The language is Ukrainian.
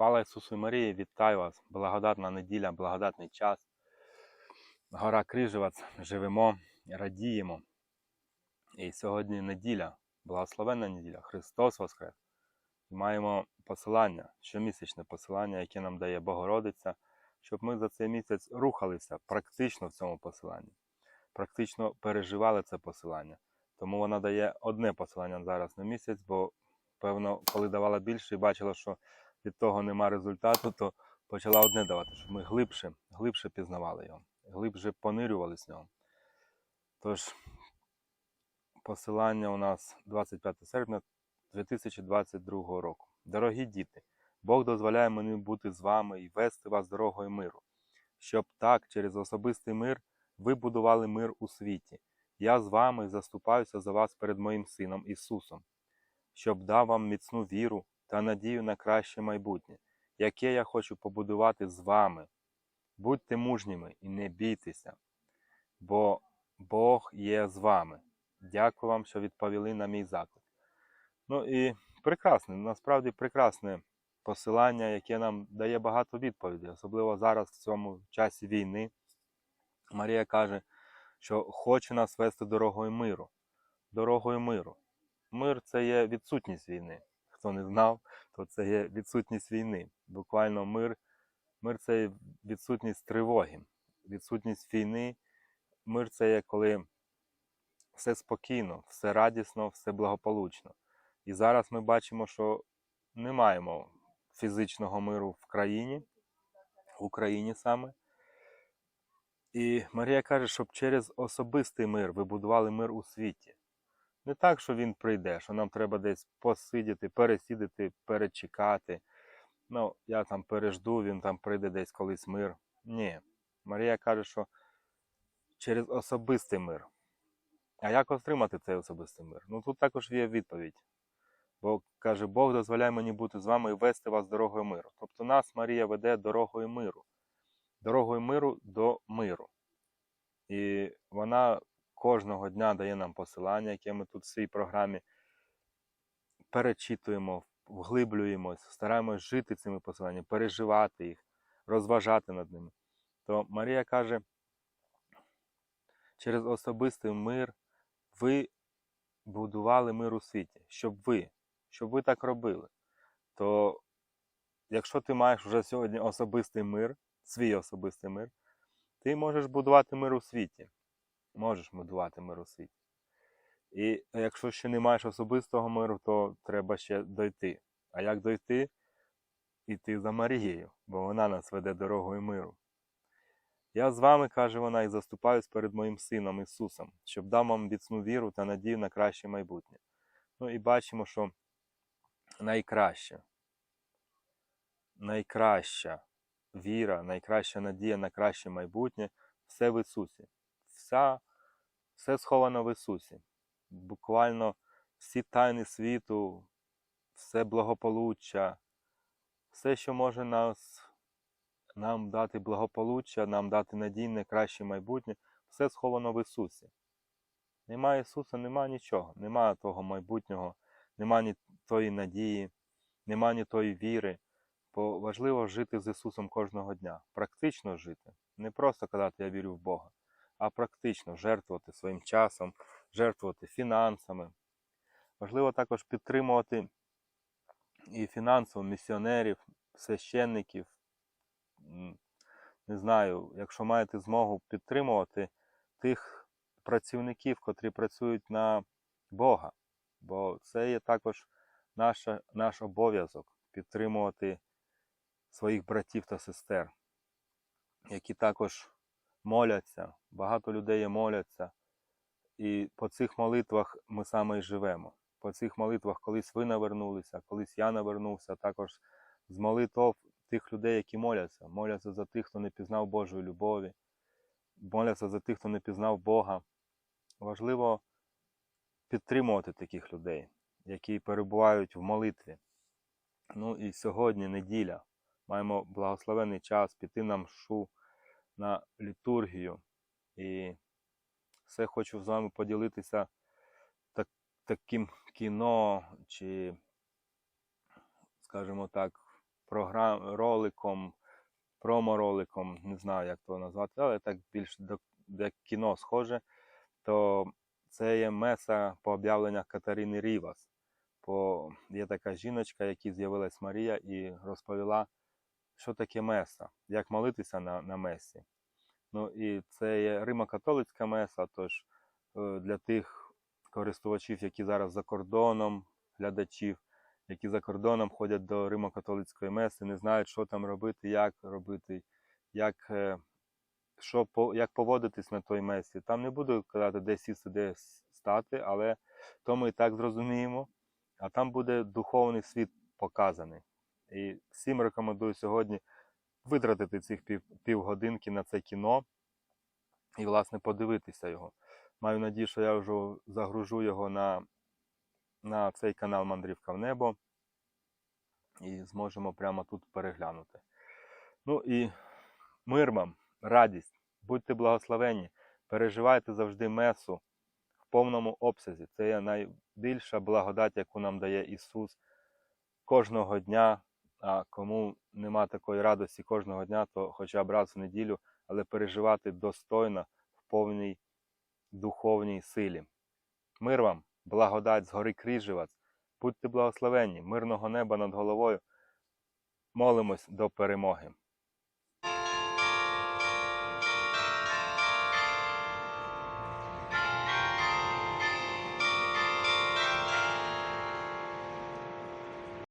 Хвала Ісусу Марії, вітаю вас! Благодатна неділя, благодатний час. Гора Крижевець, живемо, радіємо. І сьогодні неділя, благословенна неділя, Христос Воскрес. Маємо посилання, щомісячне посилання, яке нам дає Богородиця, щоб ми за цей місяць рухалися практично в цьому посиланні, практично переживали це посилання. Тому вона дає одне посилання зараз на місяць, бо, певно, коли давала більше і бачила, що від того нема результату, то почала одне давати, щоб ми глибше, глибше пізнавали його, глибше понирювалися в нього. Тож, посилання у нас 25 серпня 2022 року. Дорогі діти, Бог дозволяє мені бути з вами і вести вас дорогою миру, щоб так, через особистий мир, ви будували мир у світі. Я з вами заступаюся за вас перед моїм Сином Ісусом, щоб дав вам міцну віру та надію на краще майбутнє, яке я хочу побудувати з вами. Будьте мужніми і не бійтеся, бо Бог є з вами. Дякую вам, що відповіли на мій заклик. Ну і прекрасне, насправді прекрасне посилання, яке нам дає багато відповідей, особливо зараз, в цьому часі війни. Марія каже, що хоче нас вести дорогою миру. Дорогою миру. Мир це є відсутність війни. Хто не знав, то це є відсутність війни. Буквально мир, мир це відсутність тривоги, відсутність війни. Мир це є коли все спокійно, все радісно, все благополучно. І зараз ми бачимо, що не маємо фізичного миру в країні, в Україні саме. І Марія каже, щоб через особистий мир ви будували мир у світі. Не так, що він прийде, що нам треба десь посидіти, пересідати, перечекати. Ну, я там пережду, він там прийде десь колись мир. Ні. Марія каже, що через особистий мир. А як отримати цей особистий мир? Ну тут також є відповідь. Бо каже, Бог дозволяє мені бути з вами і вести вас дорогою миру. Тобто нас Марія веде дорогою миру, дорогою миру до миру. І вона кожного дня дає нам посилання, яке ми тут в цій програмі перечитуємо, вглиблюємось, стараємось жити цими посиланнями, переживати їх, розважати над ними. То Марія каже, через особистий мир ви будували мир у світі, щоб ви, щоб ви так робили. То якщо ти маєш вже сьогодні особистий мир, свій особистий мир, ти можеш будувати мир у світі. Можеш будувати мир у світі. І якщо ще не маєш особистого миру, то треба ще дойти. А як дойти? Іти за Марією, бо вона нас веде дорогою миру. Я з вами, каже вона, і заступаюсь перед моїм сином Ісусом, щоб дав вам міцну віру та надію на краще майбутнє. Ну і бачимо, що найкраще, найкраща віра, найкраща надія на краще майбутнє все в Ісусі. Вся, все сховано в Ісусі. Буквально всі тайни світу, все благополуччя, все, що може нас нам дати благополуччя, нам дати надійне, краще майбутнє, все сховано в Ісусі. Немає Ісуса, нема нічого, нема того майбутнього, нема ні тої надії, нема ні тої віри. Бо важливо жити з Ісусом кожного дня, практично жити. Не просто казати я вірю в Бога, а практично жертвувати своїм часом, жертвувати фінансами. Важливо також підтримувати і фінансово місіонерів, священників, не знаю, якщо маєте змогу підтримувати тих працівників, котрі працюють на Бога. Бо це є також наша, наш обов'язок підтримувати своїх братів та сестер, які також моляться, багато людей моляться. І по цих молитвах ми саме і живемо. По цих молитвах колись ви навернулися, колись я навернувся, також з молитв тих людей, які моляться. Моляться за тих, хто не пізнав Божої любові, моляться за тих, хто не пізнав Бога. Важливо підтримувати таких людей, які перебувають в молитві. Ну і сьогодні неділя. Маємо благословений час піти на мшу, на літургію. І все хочу з вами поділитися так, таким кіно, чи, скажімо так, програм, роликом, промороликом, не знаю, як то назвати, але так більш до, як кіно схоже, то це є меса по об'явленнях Катерини Рівас. По, є така жіночка, якій з'явилась Марія і розповіла, що таке меса, як молитися на, на месі. Ну і це є Римо-католицька меса, тож е, для тих користувачів, які зараз за кордоном, глядачів, які за кордоном ходять до Римо-католицької меси, не знають, що там робити, як робити, як, е, що, як поводитись на той месі. Там не буду казати, де сісти, де стати, але то ми і так зрозуміємо. А там буде духовний світ показаний. І всім рекомендую сьогодні витратити цих пів, півгодинки на це кіно і, власне, подивитися його. Маю надію, що я вже загружу його на, на цей канал Мандрівка в небо і зможемо прямо тут переглянути. Ну і мир вам, радість, будьте благословенні, переживайте завжди месу в повному обсязі. Це є найбільша благодать, яку нам дає Ісус кожного дня. А кому нема такої радості кожного дня, то хоча б раз в неділю, але переживати достойно в повній духовній силі. Мир вам, благодать згори гори Будьте благословенні, мирного неба над головою. Молимось до перемоги.